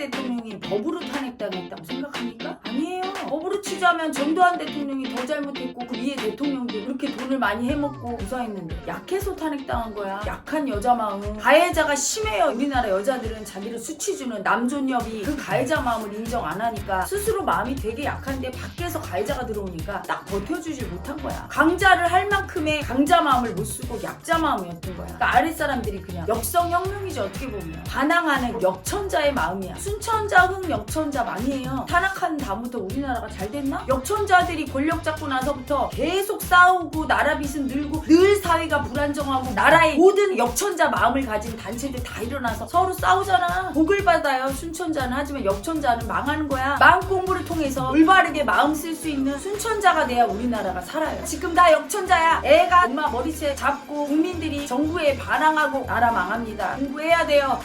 대통령이 법으로 탄핵당했다고 생각합니까? 아니에요. 법으로 치자면 전두환 대통령이 더 잘못했고 그 위에 대통령도 그렇게 돈을 많이 해먹고 무사했는데 약해서 탄핵당한 거야. 약한 여자 마음. 가해자가 심해요. 우리나라 여자들은 자기를 수치 주는 남존여비 그 가해자 마음을 인정 안 하니까 스스로 마음이 되게 약한데 밖에서 가해자가 들어오니까 딱 버텨주질 못한 거야. 강자를 할 만큼의 강자 마음을 못 쓰고 약자 마음이었던 거야. 그러니까 아랫사람들이 그냥 역성혁명이죠 어떻게 보면. 반항하는 역천자의 마음이야. 순천자 흥 역천자 망이에요. 탄핵한 다음부터 우리나라가 잘 됐나? 역천자들이 권력 잡고 나서부터 계속 싸우고 나라 빚은 늘고 늘 사회가 불안정하고 나라의 모든 역천자 마음을 가진 단체들 다 일어나서 서로 싸우잖아. 복을 받아요. 순천자는 하지만 역천자는 망하는 거야. 마음 공부를 통해서 올바르게 마음 쓸 수 있는 순천자가 돼야 우리나라가 살아요. 지금 다 역천자야. 애가 엄마 머리채 잡고 국민들이 정부에 반항하고 나라 망합니다. 공부해야 돼요.